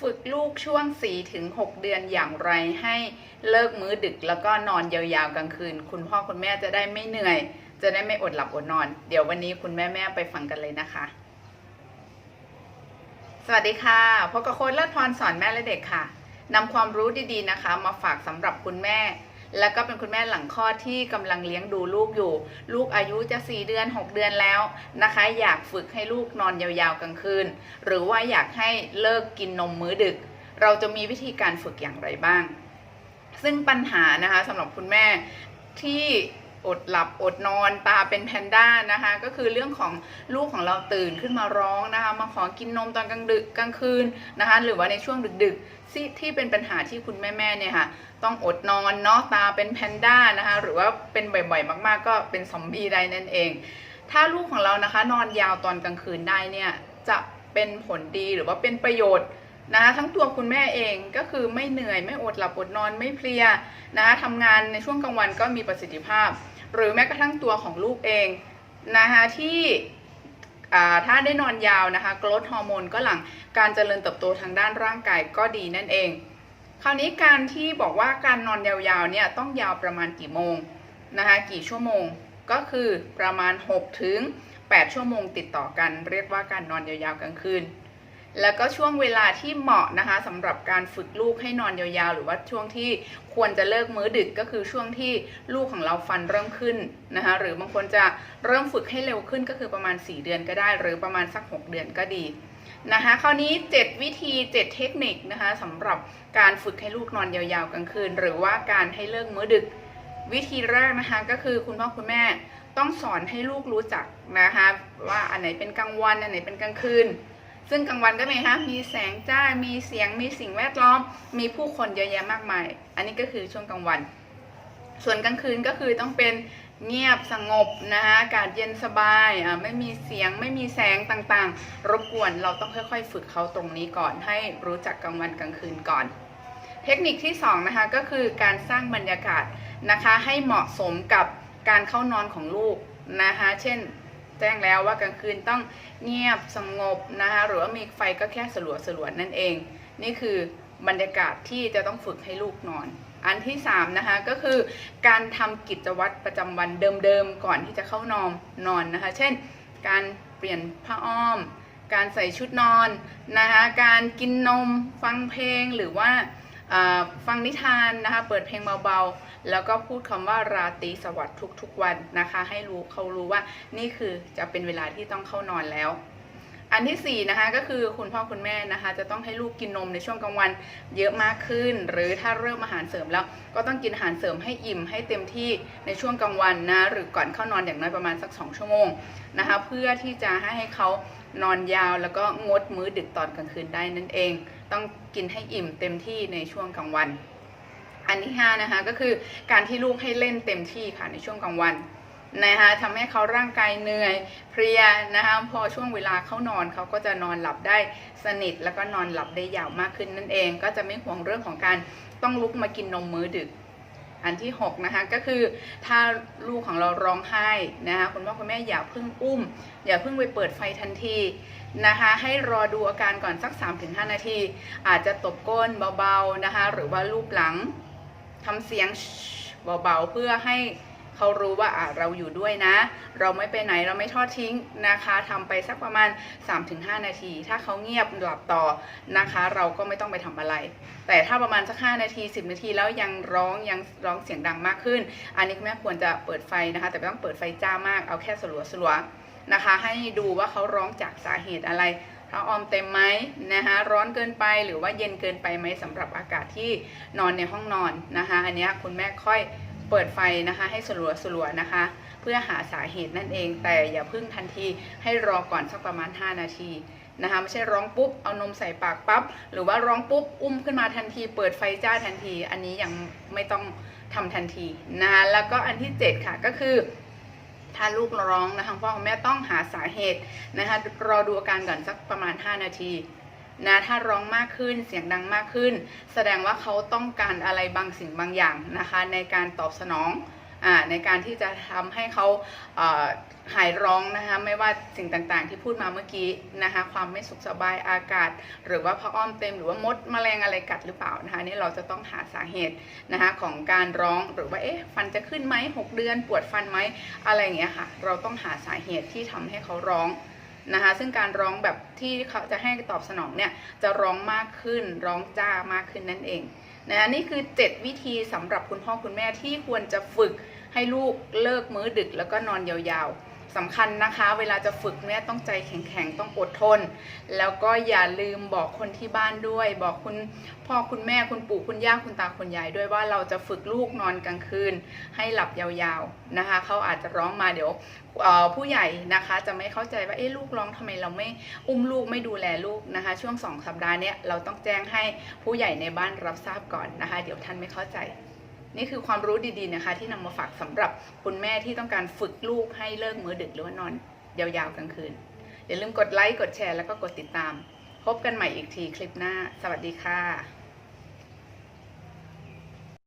ฝึกลูกช่วง4ถึง6เดือนอย่างไรให้เลิกมื้อดึกแล้วก็นอนยาวๆกลางคืน คุณพ่อคุณแม่จะได้ไม่เหนื่อย จะได้ไม่อดหลับอดนอน เดี๋ยววันนี้คุณแม่แม่ๆไปฟังกันเลยนะคะ สวัสดีค่ะพบกับโค้ดเลิศพรสอนแม่และเด็กค่ะนำความรู้ดีๆนะคะ มาฝากสำหรับคุณแม่ แล้วก็เป็นคุณแม่หลังคลอดที่กำลังเลี้ยงดูลูกอยู่ ลูกอายุจะ 4 เดือน 6 เดือนแล้วนะคะ อยากฝึกให้ลูกนอนยาวๆกลางคืน หรือว่าอยากให้เลิกกินนมมื้อดึก เราจะมีวิธีการฝึกอย่างไรบ้าง ซึ่งปัญหานะคะสำหรับคุณแม่ที่ อดหลับอดนอนตาเป็นแพนด้านะคะ ก็คือเรื่องของลูกของเราตื่นขึ้นมาร้องนะคะ มาขอกินนมตอนกลางดึกกลางคืนนะคะ หรือว่าในช่วงดึกๆที่ที่เป็นปัญหาที่คุณแม่ๆเนี่ยค่ะ ต้องอดนอนเนาะตาเป็นแพนด้านะคะ หรือว่าเป็นบ่อยๆ มากๆ ก็เป็นซอมบี้ได้นั่นเอง ถ้าลูกของเรานะคะ นอนยาวตอนกลางคืนได้เนี่ยจะเป็นผลดีหรือว่าเป็นประโยชน์ นะทั้งตัวคุณแม่เองก็คือไม่เหนื่อยไม่อดหลับอดนอนไม่เพลียนะคะทำงานในช่วงกลางวันก็มีประสิทธิภาพ หรือแม้กระทั่งตัวของลูกเองนะคะที่ถ้าได้นอนยาวนะคะกรดฮอร์โมนก็หลังการเจริญเติบโตทางด้านร่างกายก็ดีนั่นเอง คราวนี้การที่บอกว่าการนอนยาวๆเนี่ยต้องยาวประมาณกี่โมงนะคะกี่ชั่วโมงก็คือประมาณ 6 ถึง 8 ชั่วโมงติดต่อกัน เรียกว่าการนอนยาวๆกลางคืน แล้วก็ช่วงเวลาที่เหมาะนะคะสำหรับการฝึกลูกให้นอนยาวๆ หรือว่าช่วงที่ควรจะเลิกมื้อดึกก็คือช่วงที่ลูกของเราฟันเริ่มขึ้นนะคะหรือบางคนจะเริ่มฝึกให้เร็วขึ้นก็คือประมาณ 4 เดือนก็ได้ หรือประมาณสัก 6 เดือนก็ดีนะคะคราวนี้ 7 วิธี 7 เทคนิคนะคะสำหรับการฝึกให้ลูกนอนยาวๆกลางคืน หรือว่าการให้เลิกมื้อดึก วิธีแรกนะคะก็คือคุณพ่อคุณแม่ต้องสอนให้ลูกรู้จักนะคะว่าอันไหนเป็นกลางวันอันไหนเป็นกลางคืน ซึ่งกลางวันก็มีคะมีแสงจ้ามีเสียงมีสิ่งแวดล้อม มีผู้คนเยอะแยะมากมาย อันนี้ก็คือช่วงกลางวัน ส่วนกลางคืนก็คือต้องเป็นเงียบสงบนะคะอากาศเย็นสบายอ่าไม่มีเสียงไม่มีแสงต่างๆ รบกวนเราต้องค่อยๆ ฝึกเขาตรงนี้ก่อน ให้รู้จักกลางวันกลางคืนก่อน เทคนิคที่สองนะคะก็คือการสร้างบรรยากาศนะคะให้เหมาะสมกับการเข้านอนของลูกนะคะ เช่น แจ้งแล้วว่ากลางคืนต้องเงียบสงบนะคะหรือว่ามีไฟก็แค่สลัวสลัวๆนั่นเอง นี่คือบรรยากาศที่จะต้องฝึกให้ลูกนอน อันที่3นะคะก็คือการทำกิจวัตรประจำวันเดิมๆก่อนที่จะเข้านอนนอนนะคะ เช่น การเปลี่ยนผ้าอ้อม การใส่ชุดนอนนะคะการกินนมฟังเพลงหรือว่า ฟังนิทานนะคะ เปิดเพลงเบาๆ แล้วก็พูดคำว่าราตรีสวัสดิ์ทุกๆวันนะคะ ให้รู้เขารู้ว่านี่คือจะเป็นเวลาที่ต้องเข้านอนแล้วอันที่สี่นะคะก็คือคุณพ่อคุณแม่นะคะ จะต้องให้ลูกกินนมในช่วงกลางวันเยอะมากขึ้น หรือถ้าเริ่มอาหารเสริมแล้ว ก็ต้องกินอาหารเสริมให้อิ่มให้เต็มที่ในช่วงกลางวันนะหรือก่อนเข้านอนอย่างน้อยประมาณสัก 2 ชั่วโมงนะคะ เพื่อที่จะให้เขา นอนยาวแล้วก็งดมื้อดึกตอนกลางคืนได้นั่นเอง ต้องกินให้อิ่มเต็มที่ในช่วงกลางวัน อันที่ห้านะคะก็คือการที่ลูกให้เล่นเต็มที่ค่ะในช่วงกลางวันนะคะทำให้เขาร่างกายเหนื่อยเพลียนะคะพอช่วงเวลาเขานอนเขาก็จะนอนหลับได้สนิท แล้วก็นอนหลับได้ยาวมากขึ้นนั่นเอง ก็จะไม่ห่วงเรื่องของการต้องลุกมากินนมมื้อดึก อันที่ 6 นะคะ ก็คือถ้าลูกของเราร้องไห้นะคะคุณพ่อคุณแม่อย่าเพิ่งอุ้ม อย่าเพิ่งไปเปิดไฟทันทีนะคะ ให้รอดูอาการก่อนสัก 3-5 นาที อาจจะตบก้นเบาๆนะคะ หรือว่าลูบหลังทำเสียงเบาๆเพื่อให้ เขารู้ว่าอะเราอยู่ด้วยนะ เราไม่ไปไหนเราไม่ทอดทิ้งนะคะทำไปสักประมาณ 3-5 นาที ถ้าเขาเงียบหลับต่อนะคะ เราก็ไม่ต้องไปทำอะไร แต่ถ้าประมาณสัก 5 นาที 10 นาทีแล้วยังร้องยังร้องเสียงดังมากขึ้น อันนี้คุณแม่ควรจะเปิดไฟนะคะ แต่ไม่ต้องเปิดไฟจ้ามากเอาแค่สลัวสลัวนะคะ ให้ดูว่าเขาร้องจากสาเหตุอะไรถ้าออมเต็มไหมนะคะร้อนเกินไปหรือว่าเย็นเกินไปไหมสำหรับอากาศที่นอนในห้องนอนนะคะ อันนี้คุณแม่ค่อย เปิดไฟนะคะ ให้สลัวสลัวนะคะ เพื่อหาสาเหตุนั่นเอง แต่อย่าพึ่งทันทีให้รอก่อนสักประมาณ 5 นาทีนะคะไม่ใช่ร้องปุ๊บเอานมใส่ปากปั๊บหรือว่าร้องปุ๊บอุ้มขึ้นมาทันที เปิดไฟจ้าทันที อันนี้ยังไม่ต้องทำทันทีนะคะแล้วก็อันที่ 7 ค่ะก็คือถ้าลูกร้องนะคะพ่อคุณแม่ต้องหาสาเหตุนะคะรอดูอาการก่อนสักประมาณ 5 นาที นะถ้าร้องมากขึ้นเสียงดังมากขึ้น แสดงว่าเขาต้องการอะไรบางสิ่งบางอย่างนะคะ ในการตอบสนองอ่าในการที่จะทำให้เขาหายร้องนะคะไม่ว่าสิ่งต่างๆ ที่พูดมาเมื่อกี้นะคะความไม่สุขสบายอากาศ หรือว่าผ้าอ้อมเต็มหรือว่ามดแมลงอะไรกัดหรือเปล่านะคะนี่เราจะต้องหาสาเหตุนะคะของการร้องหรือว่าเอ๊ะฟันจะขึ้นไหมหกเดือนปวดฟันไหมอะไรอย่างเงี้ยค่ะเราต้องหาสาเหตุที่ทำให้เขาร้อง นะคะซึ่งการร้องแบบที่เขาจะให้ตอบสนองเนี่ยจะร้องมากขึ้นร้องจ้ามากขึ้นนั่นเองนะคะนี่คือ 7 วิธีสำหรับคุณพ่อคุณแม่ที่ควรจะฝึกให้ลูกเลิกมื้อดึกแล้วก็นอนยาวๆ สำคัญนะคะ เวลาจะฝึกเนี่ยต้องใจแข็งๆ ต้องอดทน แล้วก็อย่าลืมบอกคนที่บ้านด้วย บอกคุณพ่อคุณแม่คุณปู่คุณย่าคุณตาคุณยายด้วยว่าเราจะฝึกลูกนอนกลางคืน ให้หลับยาวๆนะคะเขาอาจจะร้องมาเดี๋ยวผู้ใหญ่นะคะจะไม่เข้าใจว่าเอ๊ะลูกร้องทำไมเราไม่อุ้มลูกไม่ดูแลลูกนะคะ ช่วงสองสัปดาห์เนี้ยเราต้องแจ้งให้ผู้ใหญ่ในบ้านรับทราบก่อนนะคะ เดี๋ยวท่านไม่เข้าใจ นี่คือความรู้ดีๆนะคะ ที่นำมาฝากสำหรับคุณแม่ที่ต้องการฝึกลูกให้เลิกมื้อดึกหรือว่านอนยาวๆกลางคืน อย่าลืมกดไลค์กดแชร์แล้วก็กดติดตาม พบกันใหม่อีกทีคลิปหน้า สวัสดีค่ะ